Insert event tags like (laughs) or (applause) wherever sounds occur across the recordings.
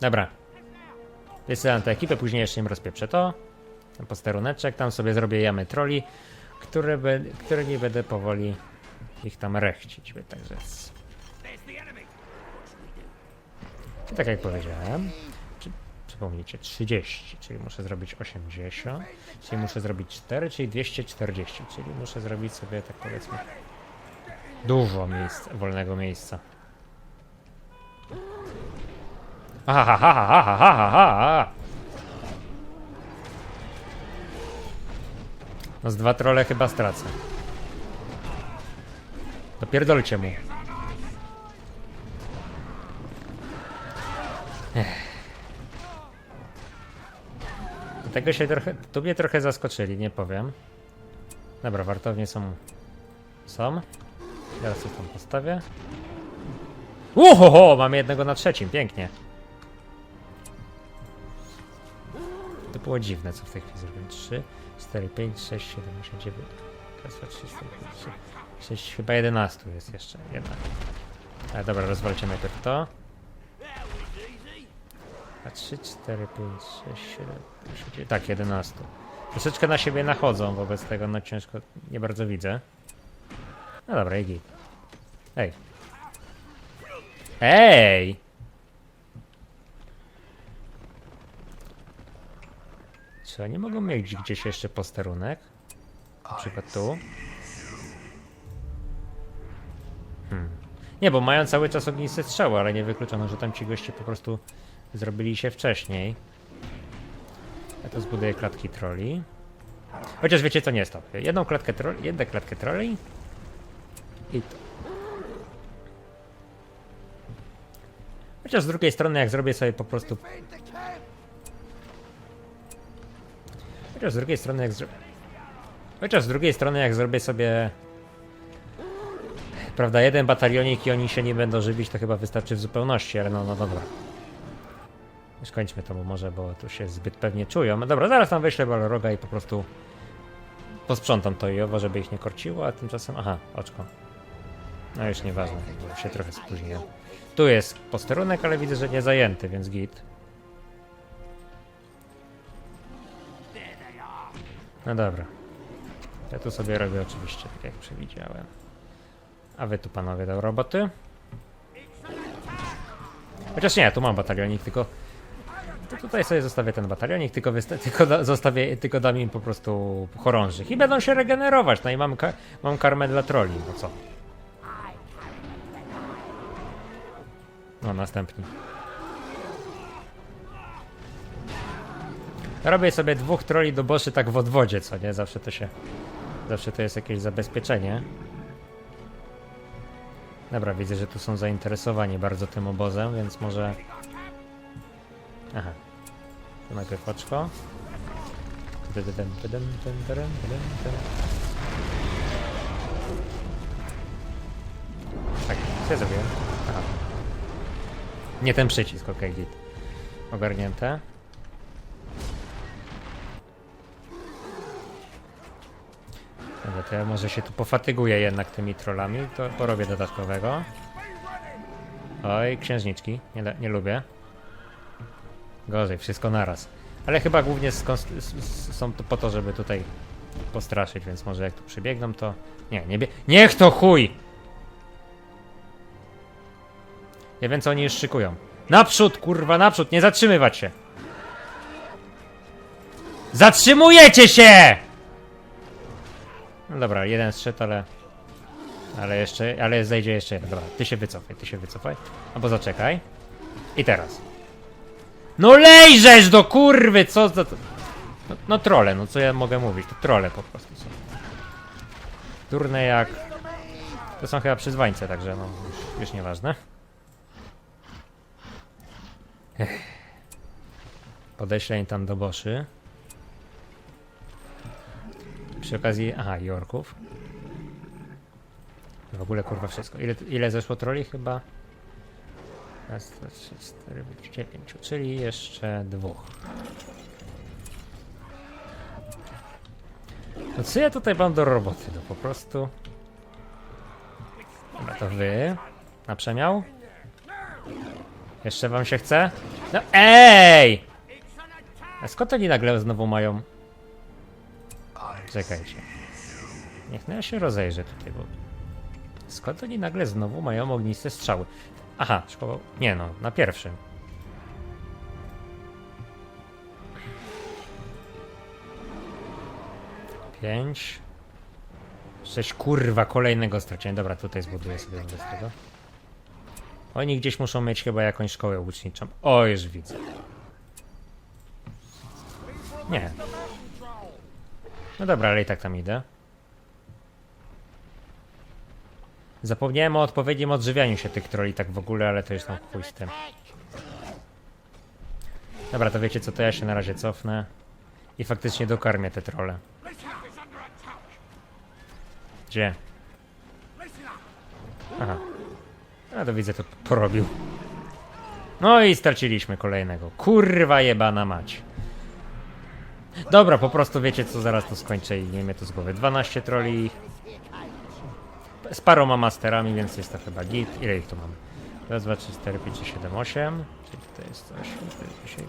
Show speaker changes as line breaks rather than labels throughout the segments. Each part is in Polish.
Dobra. Wysyłam tę ekipę, później jeszcze im rozpieprzę to. Ten posteruneczek, tam sobie zrobię jamy troli, które, be, które nie będę powoli ich tam rechcić. Także jest. I tak jak powiedziałem, przypomnijcie, 30, czyli muszę zrobić 80, czyli muszę zrobić 4, czyli 240, czyli muszę zrobić sobie tak powiedzmy dużo miejsc, wolnego miejsca. Aha, ha, ha, ha, ha, ha, ha, ha. No z dwa trole chyba stracę. Dopierdolcie mu. Ech. Tego się trochę, tu mnie trochę zaskoczyli, nie powiem. Dobra, wartownie są. Są. Teraz coś tam postawię. Uhoho, mamy jednego na trzecim, pięknie. Było dziwne, co w tej chwili zrobiłem. 3, 4, 5, 6, 7, 8, 9. Raz, dwa, trzy, cztery, pięć, sześć, sześć, chyba 11 jest jeszcze jedna. Ale dobra, rozwalcie najpierw to. A 3, 4, 5, 6, 7, 8, 9. Tak, 11. Troszeczkę na siebie nachodzą, wobec tego no ciężko, nie bardzo widzę. No dobra, i git. Ej. Ej! Czy oni mogą mieć gdzieś jeszcze posterunek? Na przykład tu. Hmm. Nie, bo mają cały czas ogniste strzały, ale nie wykluczono, że tam ci goście po prostu zrobili się wcześniej. Ja to zbuduję klatki troli. Chociaż wiecie co, nie stop. Jedną klatkę troli, jedną klatkę troli i to. Chociaż z drugiej strony, jak zrobię sobie po prostu. Chociaż z drugiej strony, jak zrobię. Chociaż z drugiej strony, jak zrobię sobie. Prawda, jeden batalionik i oni się nie będą żywić, to chyba wystarczy w zupełności, ale no, no dobra. Skończmy to, bo może, bo tu się zbyt pewnie czują. No dobra, zaraz tam wyślę Balroga i po prostu posprzątam to i owo, żeby ich nie korciło, a tymczasem. Aha, oczko. No już nieważne, bo się trochę spóźniłem. Tu jest posterunek, ale widzę, że nie zajęty, więc git. No dobra. Ja tu sobie robię oczywiście tak jak przewidziałem. A wy tu panowie do roboty? Chociaż nie, tu mam batalionik, tylko to tutaj sobie zostawię ten batalionik, tylko, tylko, da- zostawię, tylko dam im po prostu chorążych i będą się regenerować. No i mam, ka- mam karmę dla troli, no co? No, następny. Robię sobie dwóch troli do boszy tak w odwodzie, co nie? Zawsze to się... Zawsze to jest jakieś zabezpieczenie. Dobra, widzę, że tu są zainteresowani bardzo tym obozem, więc może... Aha. To najpierw oczko. Tak, co ja zrobiłem? Aha. Nie ten przycisk, ok, git. Ogarnięte. Dobra, to ja może się tu pofatyguję jednak tymi trollami, to porobię dodatkowego. Oj, księżniczki, nie, nie lubię. Gorzej, wszystko naraz. Ale chyba głównie są to po to, żeby tutaj postraszyć, więc może jak tu przybiegną, to... Nie, nie bie... Niech to chuj! Nie wiem, co oni już szykują. Naprzód, kurwa, naprzód, nie zatrzymywać się! Zatrzymujecie się! No dobra, jeden zszedł, ale... Ale jeszcze, ale zejdzie jeszcze jeden. Dobra, ty się wycofaj, ty się wycofaj. Albo zaczekaj. I teraz. No lejżesz do kurwy, co za... No, no trole, no co ja mogę mówić, to trole po prostu są. Durne jak... To są chyba przyzwańce, także no, już, już nieważne. Podeślę im tam do boszy. Przy okazji, aha, i orków. W ogóle kurwa wszystko. Ile, ile zeszło troli? Chyba. Raz, dwa, trzy, cztery, dziewięciu, czyli jeszcze dwóch. No co ja tutaj mam do roboty? No po prostu. Dobra, to wy. Na przemiał? Jeszcze wam się chce? No ej! A skąd oni nagle znowu mają... Czekajcie. Niech no ja się rozejrzę tutaj, bo... Skąd oni nagle znowu mają ogniste strzały? Aha, szkoła... Nie no, na pierwszym. Pięć. Sześć, kurwa, kolejnego straciłem. Dobra, tutaj zbuduję sobie z tego. Oni gdzieś muszą mieć chyba jakąś szkołę łuczniczą. O, już widzę. Nie. No dobra, ale i tak tam idę. Zapomniałem o odpowiednim odżywianiu się tych troli tak w ogóle, ale to już tam chuj z tym. Dobra, to wiecie co, to ja się na razie cofnę i faktycznie dokarmię te trole. Gdzie? Aha. A to widzę, to porobił. No i straciliśmy kolejnego. Kurwa jebana mać. Dobra, po prostu wiecie co, zaraz to skończę i nie mnie to z głowy. 12 troli. Z paroma masterami, więc jest to chyba git. Ile ich tu mamy? Raz, dwa, trzy, cztery, pięć, sześć, siedem, osiem. Czyli to jest 8, 10,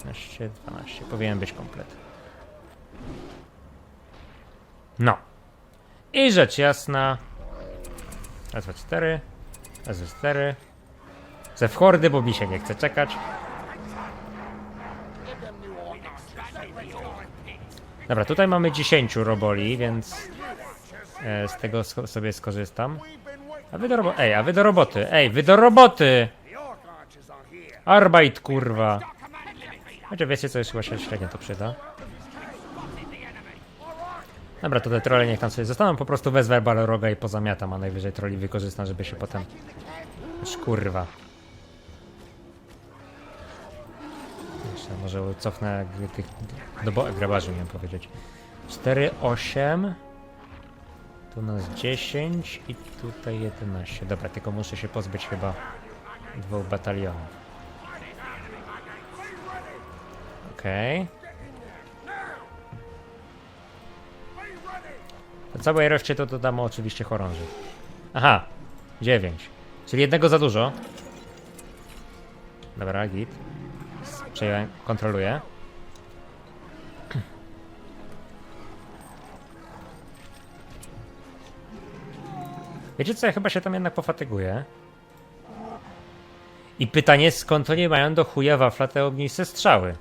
12, 12. Powinien być komplet. No. I rzecz jasna. Raz, dwa, cztery. Raz, dwa, cztery. Ze w hordy, bo mi się nie chce czekać. Dobra, tutaj mamy 10 roboli, więc e, z tego sobie skorzystam. A wy do roboty. Ej, a wy do roboty. Ej, wy do roboty! Arbeit, kurwa. Chociaż wiecie co, jest chyba się średnio to przyda. Dobra, to te trole niech tam sobie zostaną, po prostu wezwę Balroga i pozamiatam, a najwyżej troli wykorzystam, żeby się potem... Już kurwa. Może cofnę tych do bo- grabarzy, miałem powiedzieć. 4, 8. Tu nas 10 i tutaj 11. Dobra, tylko muszę się pozbyć chyba dwóch batalionów. Okej. Do całej reszcie to dodamy oczywiście chorąży. Aha, 9. Czyli jednego za dużo. Dobra, git. Przejąłem, kontroluję. Wiecie co, ja chyba się tam jednak pofatyguję. I pytanie, skąd oni mają do chuja wafla te ogniste strzały?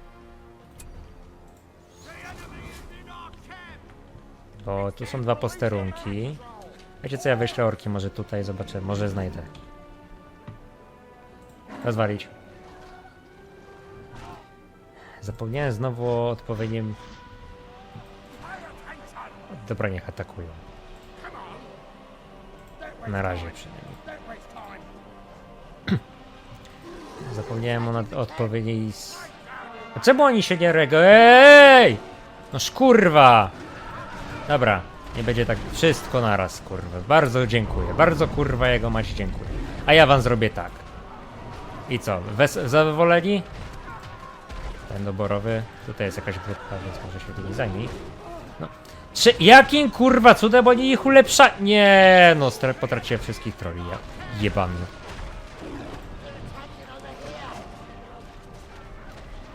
Bo tu są dwa posterunki. Wiecie co, ja wyślę orki, może tutaj zobaczę, może znajdę. Rozwalić. Zapomniałem znowu o odpowiednim... Dobra, niech atakują. Na razie przynajmniej. (clears throat) Zapomniałem o odpowiedniej... czemu oni się nie rego... Ej! No szkurwa! Dobra, nie będzie tak wszystko naraz, kurwa. Bardzo dziękuję. Bardzo kurwa jego mać dziękuję. A ja wam zrobię tak. I co? Wes zadowoleni? Ten doborowy. Tutaj jest jakaś grupka, więc może się tymi zajmij. No. Czy jakim kurwa cudem oni ich ulepsza? Nie, no potraciłem wszystkich troli. Ja jebany.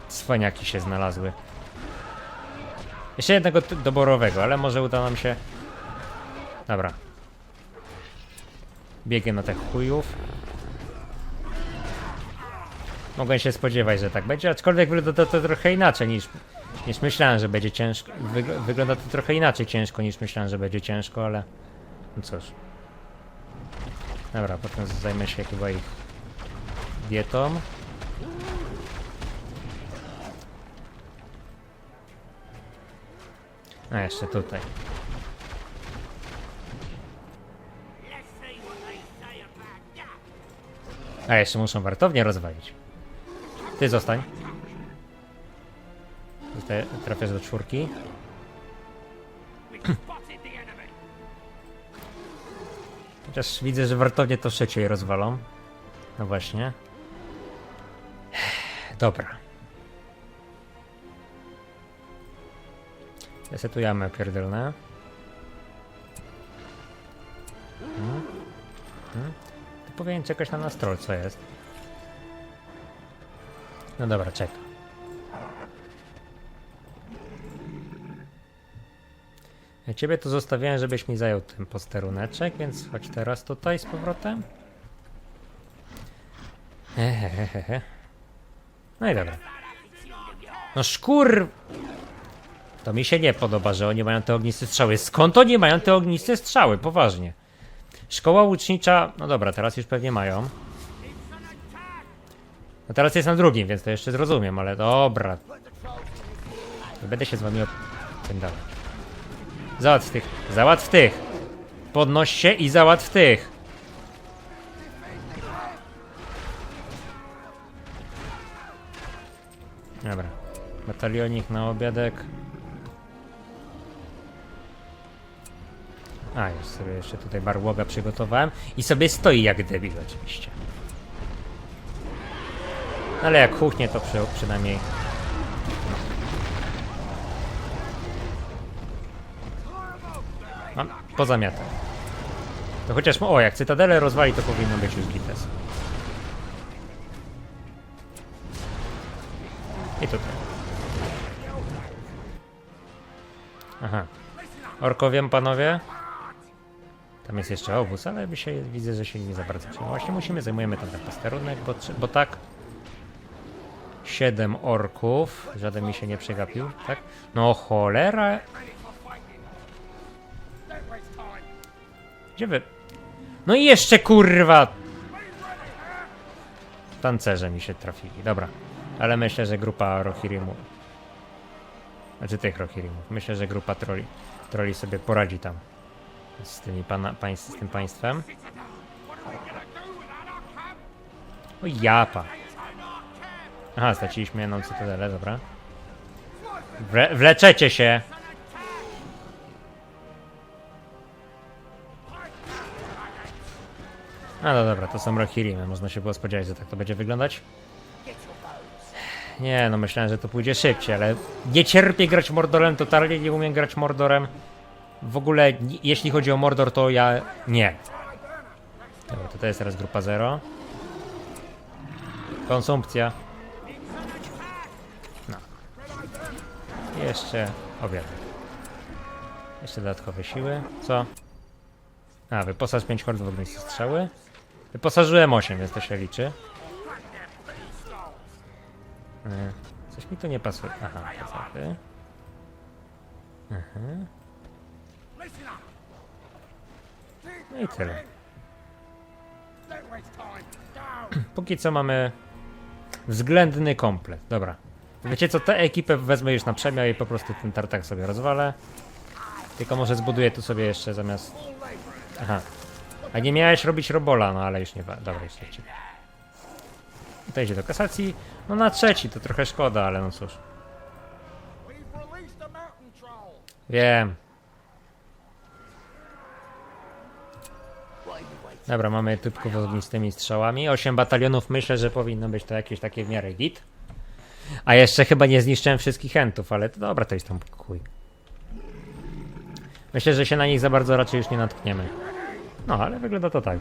Cwaniaki się znalazły. Jeszcze jednego doborowego, ale może uda nam się. Dobra. Biegiem na tych chujów. Mogłem się spodziewać, że tak będzie, aczkolwiek wygląda to trochę inaczej niż, niż myślałem, że będzie ciężko. Wygl- wygląda to trochę inaczej ciężko niż myślałem, że będzie ciężko, ale no cóż. Dobra, potem zajmę się chyba ich dietą. A jeszcze tutaj. A jeszcze muszą wartownię rozwalić. Ty zostań. Tutaj trafiasz do czwórki. Chociaż widzę, że wartownie to trzeciej rozwalą. No właśnie. Dobra. Resetujemy pierdolne. Hmm. Hmm. Tu powinien czekać na nas troll, co jest. No dobra, czekam. Ja ciebie tu zostawiałem, żebyś mi zajął ten posteruneczek, więc chodź teraz tutaj z powrotem. Hehehehe. No i dobra. No szkur... To mi się nie podoba, że oni mają te ogniste strzały. Skąd oni mają te ogniste strzały? Poważnie. Szkoła łucznicza... No dobra, teraz już pewnie mają. No teraz jest na drugim, więc to jeszcze zrozumiem, ale dobra. Nie będę się z wami opędalać. Załatw tych, załatw tych. Podnoś się i załatw tych. Dobra. Batalionik na obiadek. A, już sobie jeszcze tutaj barłoga przygotowałem. I sobie stoi jak debil oczywiście. Ale jak huchnie, to przy, przynajmniej... Mam pozamiatę. To chociaż, o, jak cytadelę rozwali, to powinno być już gites. I tutaj. Aha. Orkowiem, panowie? Tam jest jeszcze obóz, ale się, widzę, że się nie za bardzo. Właśnie musimy, zajmujemy tam ten posterunek, bo, bo tak... Siedem orków. Żaden mi się nie przegapił, tak? No cholera. Gdzie wy? No i jeszcze kurwa! Tancerze mi się trafili, dobra. Ale myślę, że grupa Rohirimu. Znaczy tych Rohirimów. Myślę, że grupa troli, troli sobie poradzi tam. Z, tymi pana, z tym państwem. O japa. Aha, straciliśmy jedną cytadelę, dobra. Wle, wleczecie się! A no dobra, to są Rohirimy. Można się było spodziewać, że tak to będzie wyglądać. Nie, no myślałem, że to pójdzie szybciej, ale nie cierpię grać Mordorem, totalnie nie umiem grać Mordorem. W ogóle, jeśli chodzi o Mordor, to ja nie. Dobra, to jest teraz grupa 0. Konsumpcja. No. I Jeszcze obiad. Jeszcze dodatkowe siły. Co? A, wyposaż 5 hord w ogniste strzały. Wyposażyłem 8, więc to się liczy. E, Coś mi tu nie pasuje. Aha, pasaty. Mhm. No i tyle. (clears throat) Póki co mamy względny komplet. Dobra. Wiecie co, tę ekipę wezmę już na przemiał i po prostu ten tartak sobie rozwalę. Tylko może zbuduję tu sobie jeszcze zamiast... Aha. A nie miałeś robić robola, no ale już nie... Dobra, już leci. To idzie do kasacji. No na trzeci to trochę szkoda, ale no cóż. Wiem. Dobra, mamy typków z ognistymi strzałami. 8 batalionów, myślę, że powinno być to jakieś takie w miarę git. A jeszcze chyba nie zniszczyłem wszystkich chętów, ale to dobra, to jest tam chuj. Myślę, że się na nich za bardzo raczej już nie natkniemy. No, ale wygląda to tak.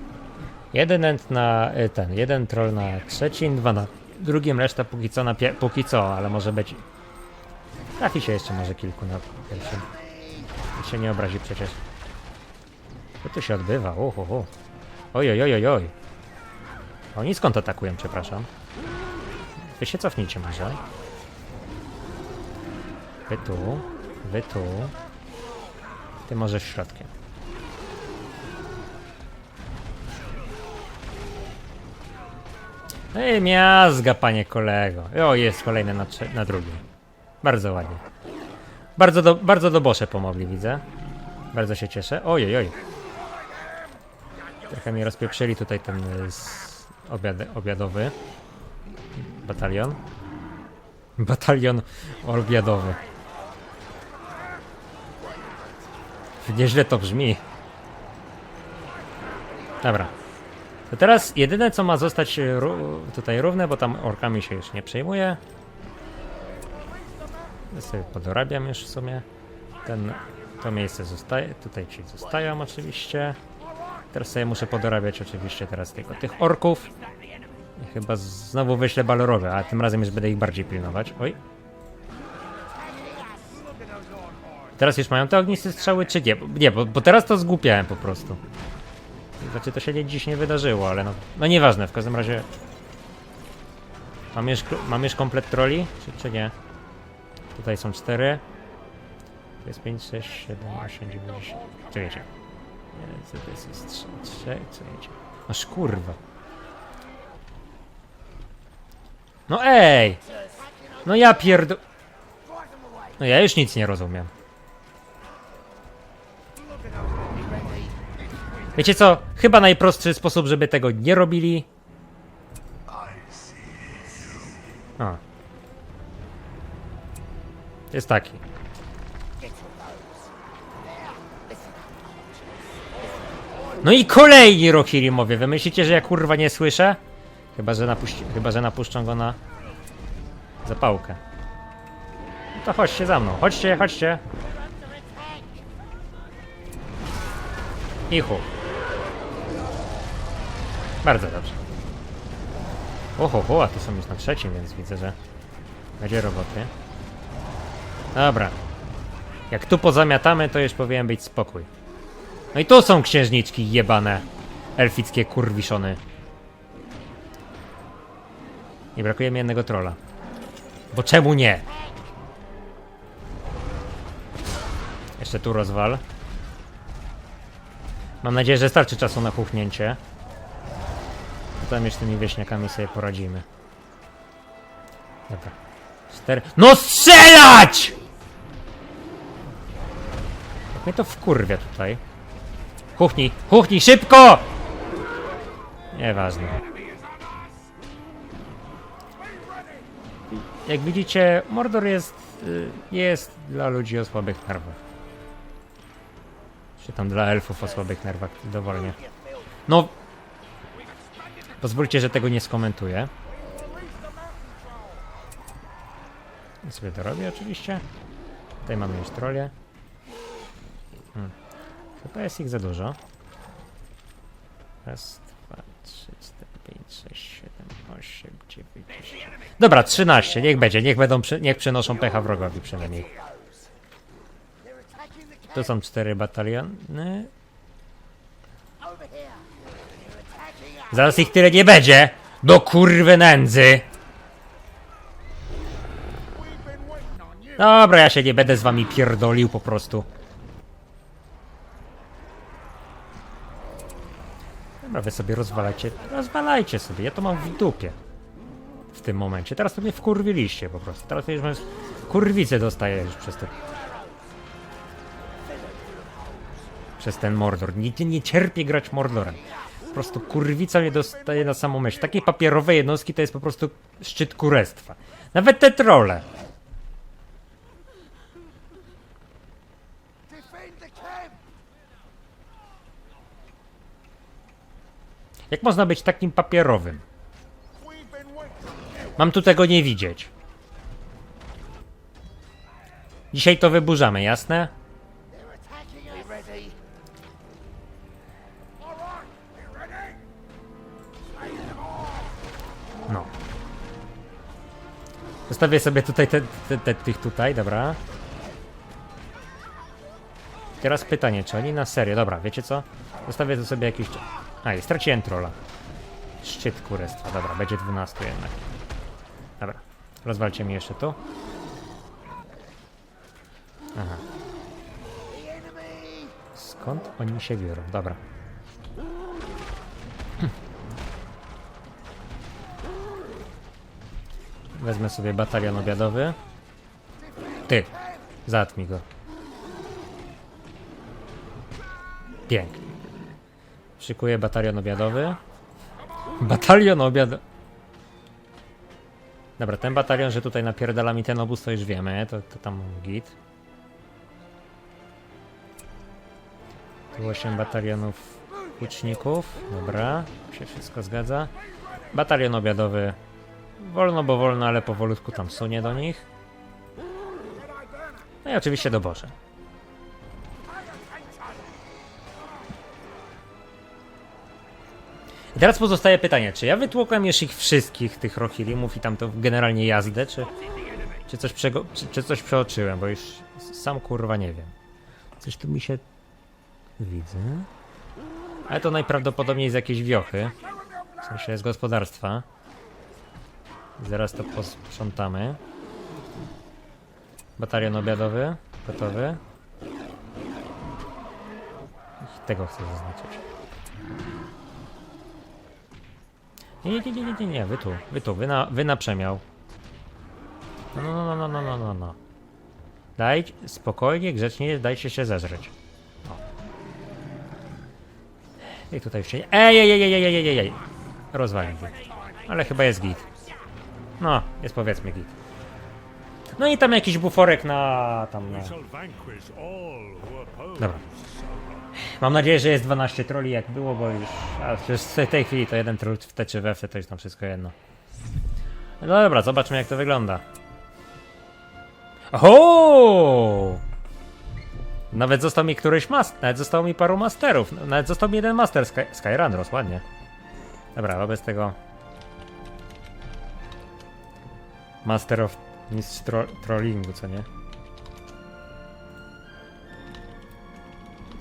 Jeden ent na y, ten, jeden troll na trzecim, dwa na drugim, reszta póki co na póki co, ale może być. Trafi się jeszcze może kilku na pierwszym. Nikt się nie obrazi przecież. Co tu się odbywa? Uhu. Oj, oj, oj, oj, oj. Oni skąd atakują, przepraszam? Wy się cofnijcie może. Wy tu, wy tu. Ty możesz środkiem. Ej, miazga, panie kolego. O, jest kolejny na, na. Bardzo ładnie. Bardzo do, bardzo do Bosze pomogli, widzę. Bardzo się cieszę. Oj, oj. Trochę mi rozpieprzyli tutaj ten y, obiad, obiadowy batalion. Batalion obiadowy. Nieźle to brzmi. Dobra. To teraz jedyne co ma zostać ró- tutaj równe, bo tam orkami się już nie przejmuje. Ja sobie podorabiam już w sumie. Ten, to miejsce zostaje, tutaj ci zostają oczywiście. Teraz sobie muszę podorabiać oczywiście teraz tylko tych orków. Chyba znowu wyślę balorowe, a tym razem już będę ich bardziej pilnować. Oj. Teraz już mają te ogniste strzały, czy nie? Nie, bo, bo teraz to zgłupiałem po prostu. Znaczy to się nie, dziś nie wydarzyło, ale no, no nieważne, w każdym razie... Mam już, mam już komplet troli, czy, czy nie? Tutaj są cztery. To jest 5, 6, 7, 8, 9, 10. Czekajcie. To jest? jest 3, 3, czekajcie. Aż kurwa. No ej! No ja pierdo... No ja już nic nie rozumiem. Wiecie co? Chyba najprostszy sposób, żeby tego nie robili. A. Jest taki. No i kolejni Rohirimowie. Wy myślicie, że ja kurwa nie słyszę? Chyba, że, napuści... Chyba, że napuszczą go na zapałkę. No to chodźcie za mną. Chodźcie, chodźcie. Ichu. Bardzo dobrze. Oho, ho, a tu są już na trzecim, więc widzę, że będzie roboty. Dobra. Jak tu pozamiatamy, to już powinien być spokój. No i tu są księżniczki jebane. Elfickie kurwiszony. I brakuje mi jednego trolla. Bo czemu nie? Jeszcze tu rozwal. Mam nadzieję, że starczy czasu na kuchnięcie. Potem już z tymi wieśniakami sobie poradzimy. Dobra. Cztery. No strzelać! Jak mnie to wkurwia tutaj. Kuchni, kuchni, szybko! Nieważne. Jak widzicie, Mordor jest, y, jest dla ludzi o słabych nerwach. Czy tam dla elfów o słabych nerwach, dowolnie. No, pozwólcie, że tego nie skomentuję. I sobie to robię oczywiście. Tutaj mamy już trolie. Hmm. Jest ich za dużo. Raz, dwa, trzy, cztery, pięć, sześć, siedem, osiem, dziewięć, dziesięć. Dobra, 13, niech będzie, niech będą, przy, niech przynoszą pecha wrogowi przynajmniej. Tu są cztery bataliony. Zaraz ich tyle nie będzie! Do kurwy nędzy! Dobra, ja się nie będę z wami pierdolił po prostu. Dobra, wy sobie rozwalajcie. Rozwalajcie sobie, ja to mam w dupie. W tym momencie. Teraz to mnie wkurwiliście po prostu. Teraz to już mam kurwicę dostaję już przez to. Przez ten Mordor. Nie, nie cierpię grać Mordorem. Po prostu kurwica mnie dostaje na samą myśl. Takie papierowe jednostki to jest po prostu szczyt kurestwa. Nawet te trole. Jak można być takim papierowym? Mam tu tego nie widzieć. Dzisiaj to wyburzamy, jasne? No. Zostawię sobie tutaj te, te, te, tych tutaj, dobra. Teraz pytanie, czy oni na serio, dobra, wiecie co? Zostawię tu sobie jakiś... A, i straciłem trolla. Szczyt kurestwa, dobra, będzie 12 jednak. Dobra, rozwalcie mi jeszcze tu. Aha. Skąd oni się biorą? Dobra. Hm. Wezmę sobie batalion obiadowy. Ty, zatmij go. Pięknie. Szykuję batalion obiadowy. Batalion obiad... Dobra, ten batalion, że tutaj napierdala mi ten obóz, to już wiemy. To, to tam git. Tu 8 batalionów łuczników. Dobra, się wszystko zgadza. Batalion obiadowy. Wolno, bo wolno, ale powolutku tam sunie do nich. No i oczywiście do Boże. I teraz pozostaje pytanie, czy ja wytłukłem już ich wszystkich, tych Rohirrimów i tam to generalnie jazdę, czy, czy, coś przego, czy, czy coś przeoczyłem, bo już sam kurwa nie wiem. Coś tu mi się... Widzę. Ale to najprawdopodobniej z jakiejś wiochy. W sensie z gospodarstwa. Zaraz to posprzątamy. Batalion obiadowy. Gotowy. I tego chcę zaznaczyć. Nie, nie, nie, nie, nie, nie, wy tu, wy tu, wy na, wy na przemiał. No, no, no, no, no, no, no. Daj, spokojnie, grzecznie, dajcie się zeżreć. O. I tutaj jeszcze... Ej, ej, ej, ej, ej, ej, ej, ej. Rozwalił go. Ale chyba jest git. No, jest powiedzmy git. No i tam jakiś buforek na... tam na... Dobra. Mam nadzieję, że jest 12 troli jak było, bo już... A przecież w tej chwili to jeden troll w te czy we te to jest tam wszystko jedno. No dobra, zobaczmy jak to wygląda. Oho! Nawet został mi któryś master, nawet zostało mi paru masterów, nawet został mi jeden master Sky, Skyrunros, ładnie. Dobra, wobec tego... Master of Mistrz tro Trollingu, co nie?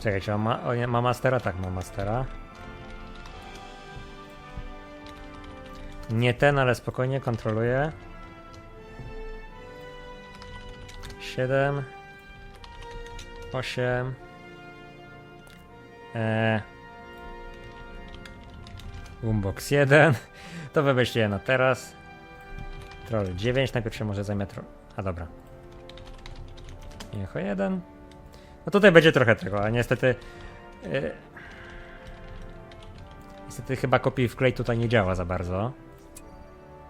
Czekajcie, on ma, o ma mastera? Tak, ma mastera. Nie ten, ale spokojnie kontroluję. 7 8 eee, Boombox 1 (laughs) To wymyślię je na teraz. Troll 9, najpierw się może zajmę A dobra. Echo 1 No tutaj będzie trochę tego, a niestety e, Niestety chyba kopii wklej tutaj nie działa za bardzo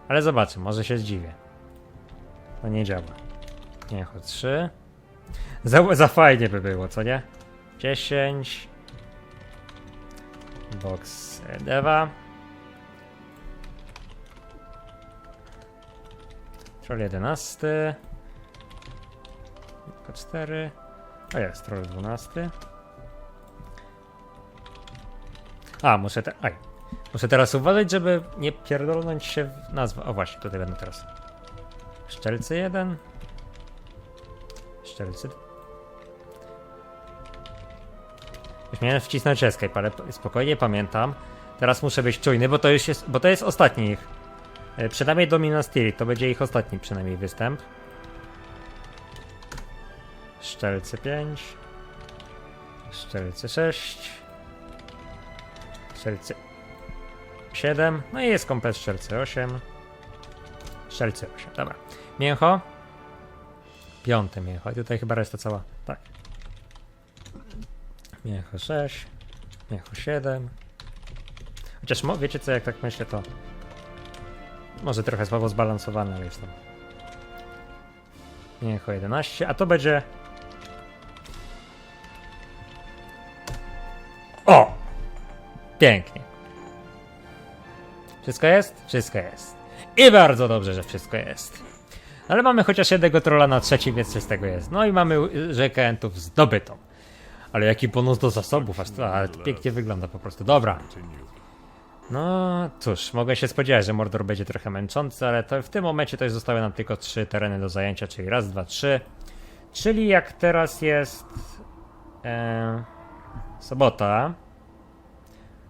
Ale zobaczę, może się zdziwię To nie działa Niech o 3. Za, za fajnie by było, co nie? 10. Box Deva. Troll 11. Tylko 4. O jest, troll 12. A, muszę te. Aj. Muszę teraz uważać, żeby nie pierdolnąć się w nazwę. O właśnie, tutaj będę teraz. Szczelcy 1. Szczelcy. Już miałem wcisnąć escape, ale spokojnie pamiętam. Teraz muszę być czujny, bo to już jest, bo to jest ostatni ich. E, Przynajmniej do Minas to będzie ich ostatni przynajmniej występ. Szczelcy 5. Szczelcy 6. Szczelcy 7. No i jest komplet szczelcy 8. Szczelcy 8, dobra. Mięcho. Piąte mięcho. I tutaj chyba reszta cała. Tak. Mięcho 6. Mięcho 7. Chociaż wiecie co, jak tak myślę, to może trochę słabo zbalansowane, jest tam. Mięcho 11, a to będzie... Pięknie. Wszystko jest? Wszystko jest. I bardzo dobrze, że wszystko jest. Ale mamy chociaż jednego trolla na trzecim, więc coś z tego jest. No i mamy rzekę Entów zdobytą. Ale jaki bonus do zasobów, aż to, ale to pięknie wygląda po prostu. Dobra. No cóż, mogę się spodziewać, że Mordor będzie trochę męczący, ale to w tym momencie już zostały nam tylko trzy tereny do zajęcia, czyli raz, dwa, trzy. Czyli jak teraz jest e, sobota.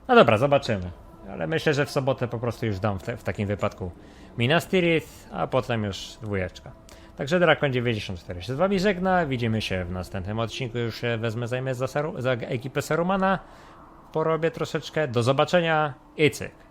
No dobra, zobaczymy. Ale myślę, że w sobotę po prostu już dam w, te, w takim wypadku Minas Tirith, a potem już dwójeczka. Także Drakon 94 się z wami żegna. Widzimy się w następnym odcinku. Już się wezmę, zajmę za, za ekipę Sarumana. Porobię troszeczkę. Do zobaczenia i cyk.